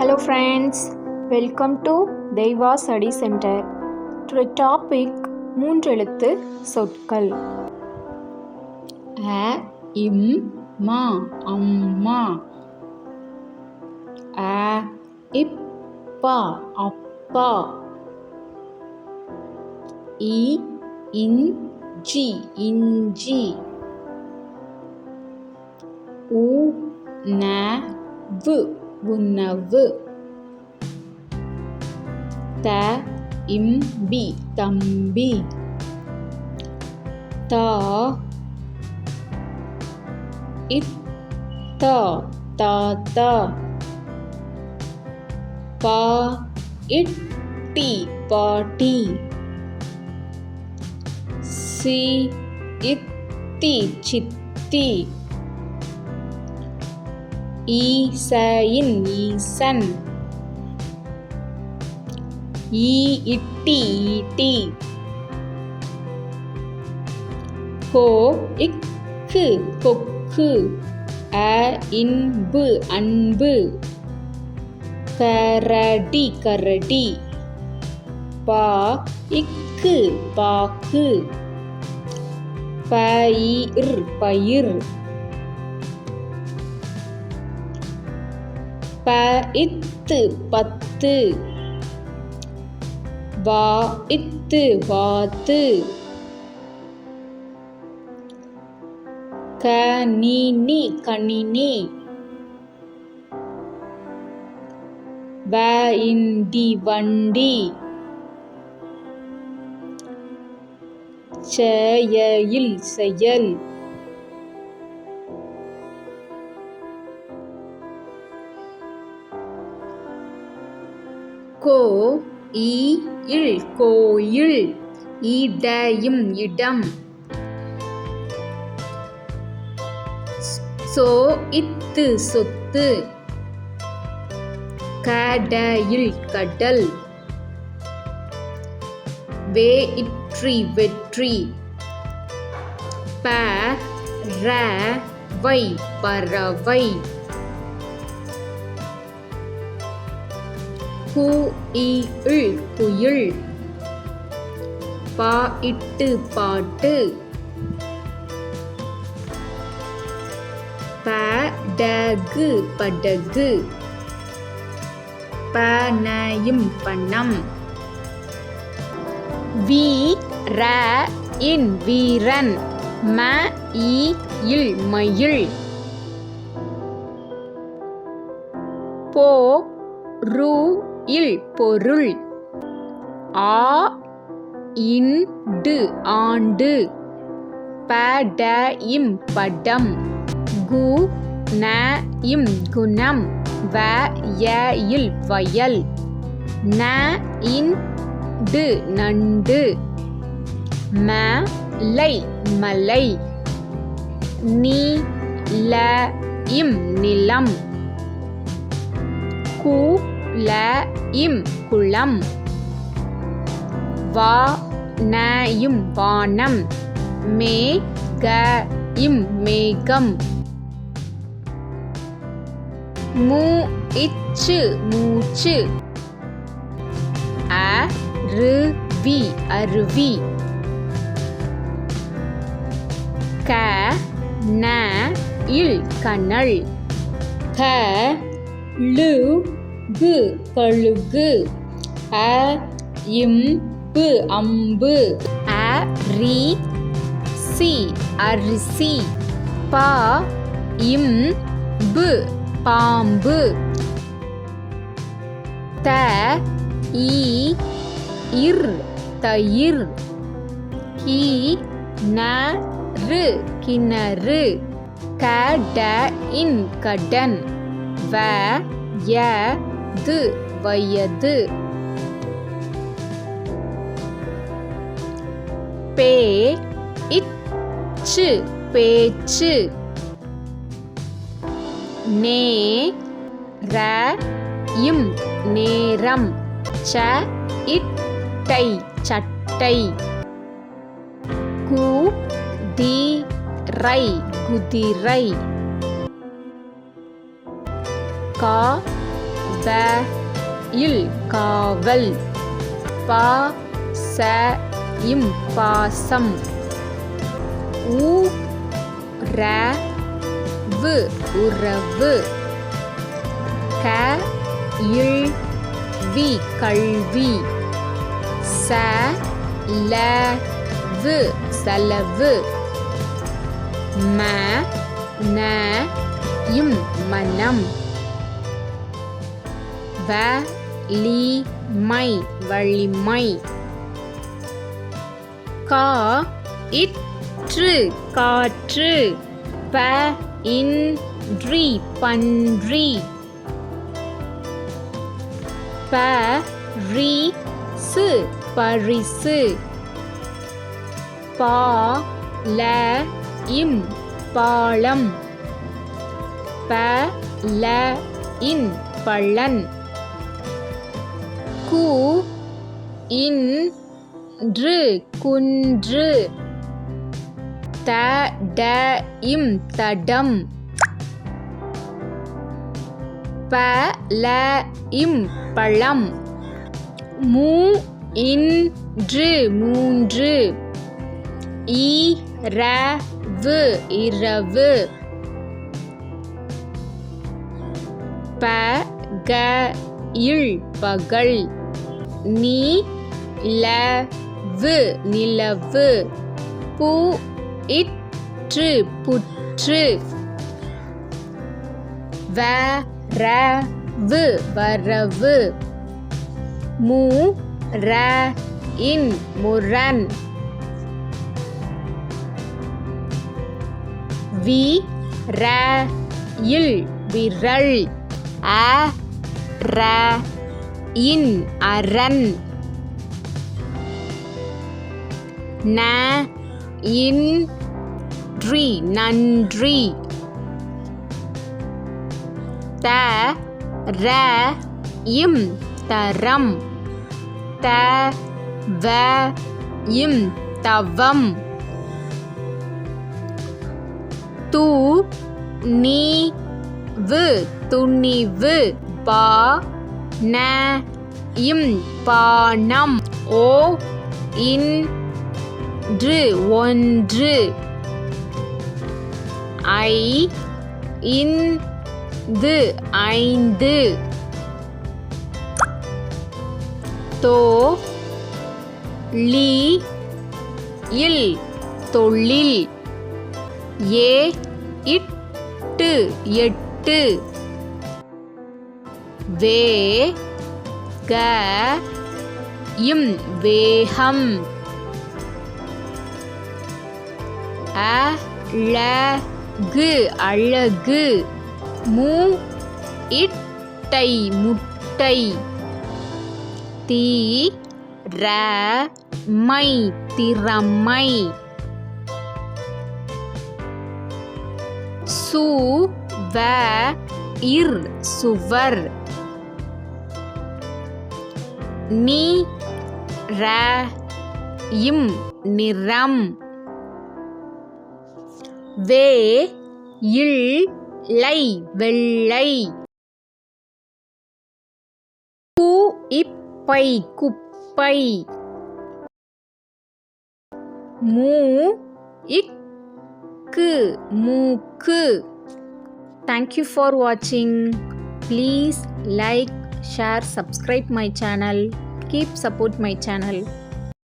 Hello friends, welcome to Deiva study centre to topic மூன்றெழுத்து சொற்கள். அ இம் மா அம்மா. அ இப்பா அப்பா. இ இஞ்சி இஞ்சி. உ நவு உணவு. த இம்பி தம்பி. தா இத்தா தாத்தா. பா இட்டி பாட்டி. சி இத்தி சித்தி. ஈசையின் ஈசன். ஈ இட்டி ஈட்டி. கோ இக்கு கொக்கு. அ இன்பு அன்பு. கரடி கரடி. பா இக்கு பாக்கு. பயிர் பயிர். ப இத்து பத்து. வா இத்து வாத்து. கணினி கணினி வ இண்டி வண்டி. செயல் செயல். கோ ஈ இல் கோயில் இடையும் இடம். சோ இத்து சொத்து. கடையில் கடல். வே இற்றி வெற்றி. ப ர வை பறவை. கு இல் குயில் பா இட்டு பாட்டு படகு படகு. பனையும் பண்ணம் வி ர இன் வீரன். ம இ இல் மயில். போ ரூ இல் பொருள் ஆ இண்டு ஆண்டு. பட இம் படம். கு ந இம் குணம். வ ய இல் வயல். ந இன் டு நண்டு. ம லை மலை. நீ ல இம் நிலம். கு ல இம் குளம். வா ந இம் வானம். மே க இம் மேகம். மூ இச்சு மூச்சு. அ ரு வி அருவி. க ந இல் கனல். க லு கு கழுகு அ இம் பு அம்பு. அ ரி சி அரிசி. பா இம் பு பாம்பு. த ஈ இர் தயிர். கி ந ரு கிணறு கட இன் கடன். வ ய து வயது. பே இச்சு பேச்சு. நே ர இம் நேரம். ச இட்டை சட்டை. கு தி ரை குதிரை. கா ப இல் காவல் பா ச இம் பாசம். ஊ ர வு உறவு க இல் வி கல்வி ச ல வு செலவு ம ந இம் மனம் வ லி மை வலிமை கா இற்று காற்று. ப இன்றி பன்றி. ப ரி சு பரிசு. பா ல இம் பாலம். ப ல இன் பள்ளன். கு இன்று குன்று. த ட இம் தடம். ப ல இம் பழம். மூ இன்று மூன்று. இரவு இரவு. ப க இல் பகல். நீ ல வு நிலவு. பு இற்று புற்று. வ ர வு வரவு. மு ர இன் முரண். வி ர இல் விரல். அ ர இன் அரண். ந இன் இன்றி நன்றி. த ர இம் தரம். த வ இம் தவம். து நீ வு துணிவு பா ந இம் பானம் ஓ இன்று ஒன்று. ஐ இந்து ஐந்து. தோ லி இல் தொழில். ஏ இட்டு எட்டு. வே க இம் வேகம் அ ல கு அழகு. மு இட்டை முட்டை. தீ ர மை திறமை. சு வ இர் சுவர். நீ ர இம் நிறம் வே இல் லை வெள்ளை கு இப்பை குப்பை மூ இக்கு மூக்கு தேங்க்யூ ஃபார் வாட்சிங் please like share, subscribe my channel. Keep support my channel.